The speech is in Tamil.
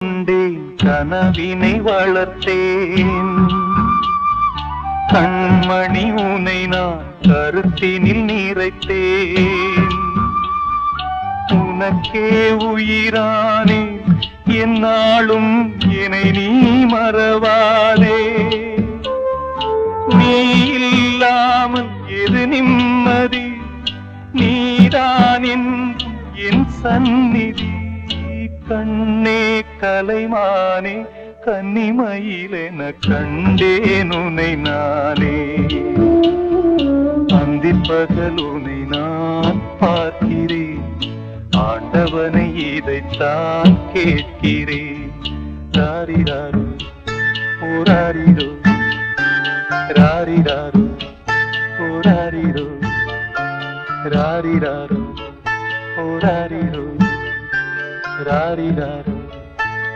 கண்டேன் கனவினை வளர்த்தேன். கண்மணி உனை நான் கருத்தினில் நிறைத்தேன் உனக்கே உயிரானே என்னாலும் என்னை நீ மறவாதே. நீ இல்லாமல் எது நிம்மதி? நீதான் என் சந்நிதி கண்ணே. கலைமானே கன்னிமயிலென கண்டேன் உனை நானே. அந்தி பகலுனை நான் பார்க்கிறேன். ஆண்டவனை இதைத்தான் கேட்கிறேன். ராரிராரோ போராரிரோ ராரிராரோ ஓராரிரோ ராரிராரோ ஓராரிரோ ராரிராரோ